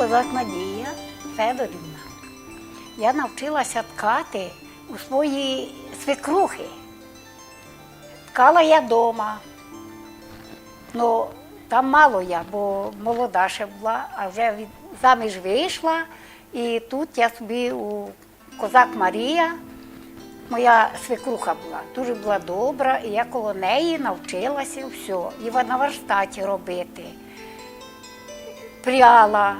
Козак Надія Федорівна. Я навчилася ткати у своїй свекрухи. Ткала я вдома. Ну, там мало я, бо молода ще була, а вже від, заміж вийшла. І тут я собі у козак Марія, моя свекруха була, дуже була добра, і я коло неї навчилася все. І на верстаті робити. Пряла,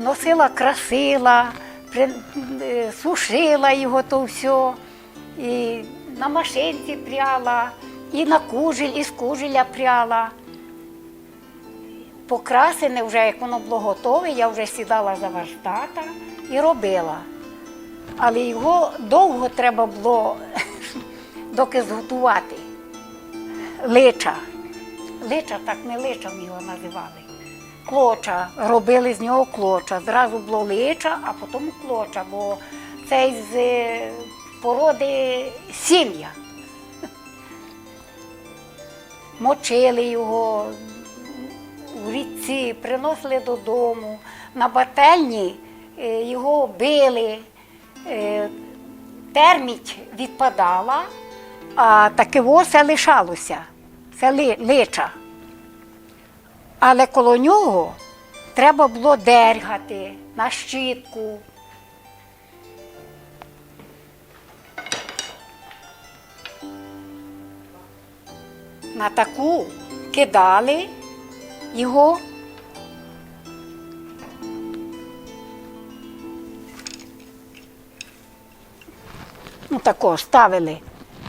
носила, красила, е, сушила його то все. І на машинці пряла, і на кужель, і з кужеля пряла. Покрасене вже, як воно було готове, я вже сідала за верстата і робила. Але його довго треба було доки зготувати. Лича. Лича, так не личам його називали. Клоча. Робили з нього клоча. Зразу було лича, а потім клоча, бо цей з породи сім'я. Мочили його у річці, приносили додому. На бательні його били, терміть відпадала, а таке все лишалося. Це ли- лича. Але коло нього треба було дергати на щітку. На таку кидали його. Ну, тако ставили.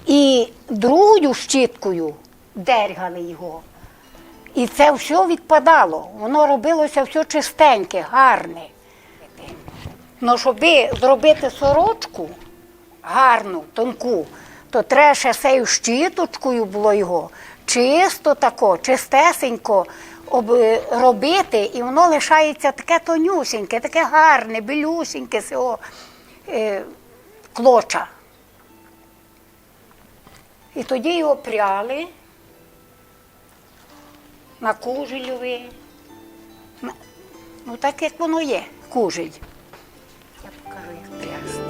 І другою щіткою дергали його. І це все відпадало. Воно робилося все чистеньке, гарне. Ну, щоб зробити сорочку гарну, тонку, то треба ще сею щіточкою було його чисто тако, чистесенько робити, і воно лишається таке тонюсіньке, таке гарне, білюсіньке цього е, клоча. І тоді його пряли на кужельові. Ну, так як воно є, кужель. Я покажу, як прясти.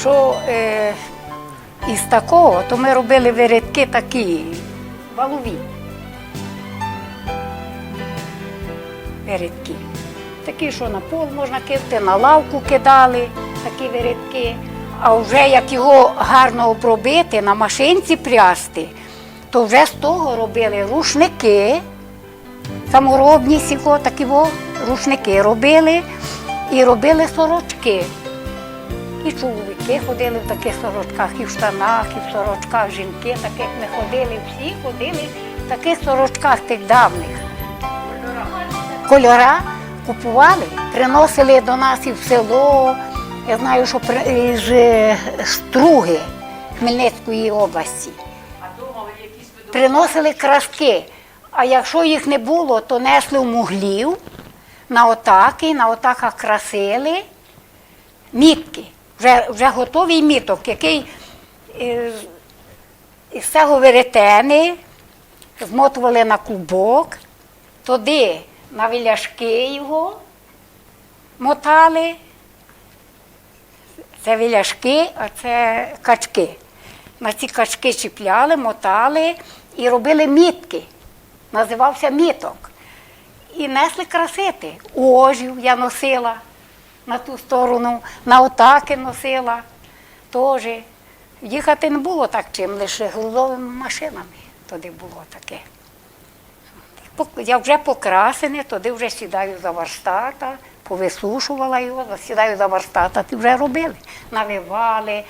Що е, із такого, то ми робили вирядки такі, валові. Вирядки. Такі, що на пол можна кидати, на лавку кидали такі вирядки. А вже як його гарно обробити, на машинці прясти, то вже з того робили рушники, саморобні сіко, такі во, рушники робили і робили сорочки. І чоловіки ходили в таких сорочках, і в штанах, і в сорочках жінки, таких не ходили, всі ходили в таких сорочках тих давних. Кольора купували, приносили до нас і в село. Я знаю, що при- з е, Струги Хмельницької області. Приносили краски. А якщо їх не було, то несли в муглів на отаки, на отаках красили мітки, вже, вже готовий міток, який е, із цього веретени змотували на клубок, туди на віляшки його мотали. Це віляшки, а це качки. На ці качки чіпляли, мотали і робили мітки. Називався міток. І несли красити. Ожів я носила на ту сторону, на отаки носила теж. Їхати не було так чим, лише грузовими машинами тоді було таке. Я вже покрасене, тоді вже сідаю за варстата, повисушувала його, сідаю за варстата, ти вже робили. Наливали,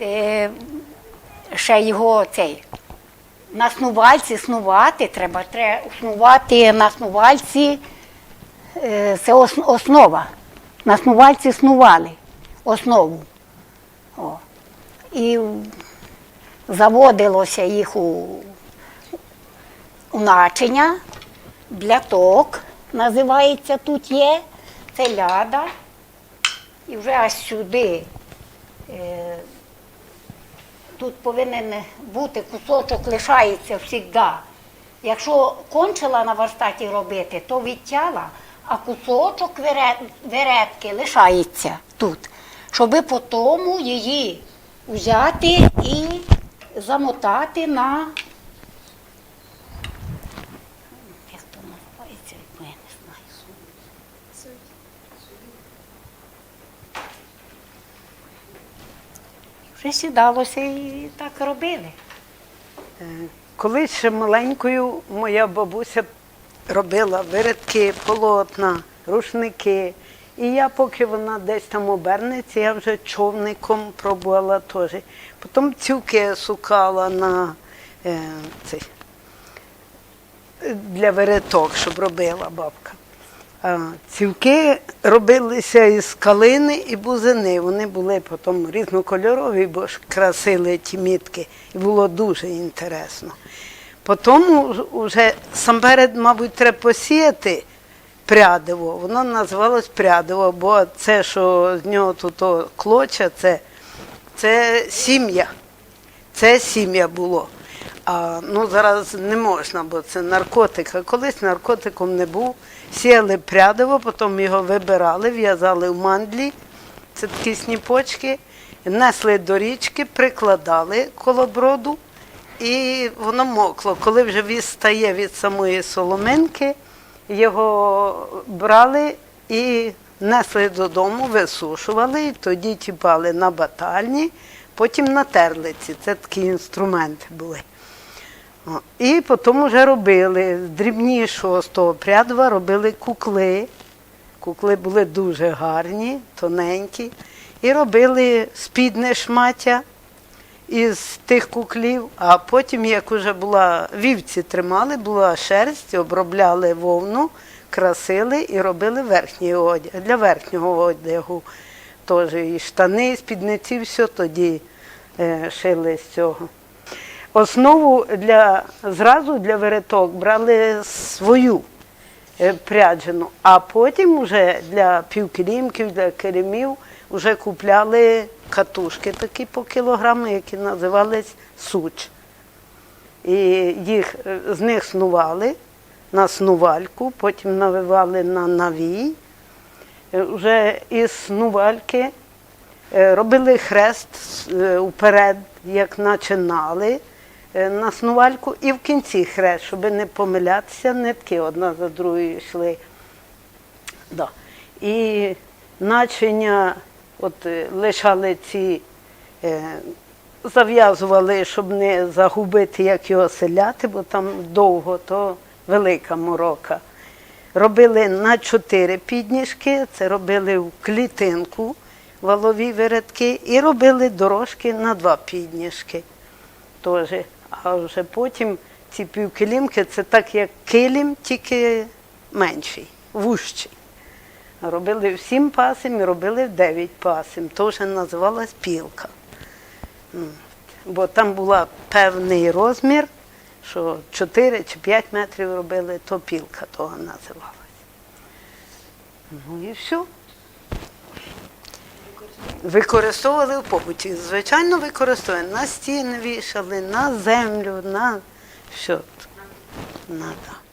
е, ще його цей. На снувальці снувати треба, треба снувати на снувальці, е, це основа. На снувальці снували основу. О. І заводилося їх у, у начиня, бляток називається тут є, це ляда. І вже аж сюди. Е, тут повинен бути кусочок лишається завжди. Якщо кончила на верстаті робити, то відтяла, а кусочок вере- веретки лишається тут, щоб потім її взяти і замотати на. Як то називається, я не знаю. Вже сідалося і так робили. Колись ще маленькою моя бабуся робила вирядки, полотна, рушники. І я, поки вона десь там обернеться, я вже човником пробувала теж. Потім цюки сукала на е, цей, для вереток, щоб робила бабка. А, цівки робилися із калини і бузини. Вони були потім різнокольорові, бо ж красили ті мітки. І було дуже інтересно. Потім вже сам перед, мабуть, треба посіяти прядиво. Воно називалось прядиво, бо це, що з нього тут клоча, це, це сім'я. Це сім'я було. А ну зараз не можна, бо це наркотик. А колись наркотиком не був. Сіяли прядиво, потім його вибирали, в'язали в мандлі. Це такі сніпочки, несли до річки, прикладали коло броду, і воно мокло. Коли вже віз стає від самої соломинки, його брали і несли додому, висушували, і тоді тіпали на батальні, потім на терлиці. Це такі інструменти були. І потім вже робили з дрібнішого з того прядва робили кукли. Кукли були дуже гарні, тоненькі. І робили спідне шмаття із тих куклів, а потім, як вже була вівці тримали, була шерсть, обробляли вовну, красили і робили верхній одяг. Для верхнього одягу теж і штани, і спідниці, все тоді е, шили з цього. Основу для зразу для вереток брали свою е, пряджену, а потім вже для півкилімків, для керемів вже купляли катушки такі по кілограму, які називались суч. І їх е, з них снували на снувальку, потім навивали на навій. Е, Вже із снувальки е, робили хрест уперед, як начинали е, на снувальку, і в кінці хрест, щоб не помилятися, нитки одна за другою йшли. Да. І начиня от, е, лишали ці, е, зав'язували, щоб не загубити, як його селяти, бо там довго, то велика морока. Робили на чотири підніжки, це робили в клітинку валові вирядки, і робили дорожки на два підніжки. Теж. А вже потім ці півкилімки це так як килім, тільки менший, вущий. Робили в сім пасим і робили в дев'ять пасим. То вже називалась пілка. Бо там була певний розмір, що 4 чи 5 метрів робили, то пілка того називалась. Ну і все. Використовували в побуті. Звичайно, використовували. На стіни вішали, на землю, на все. На, да.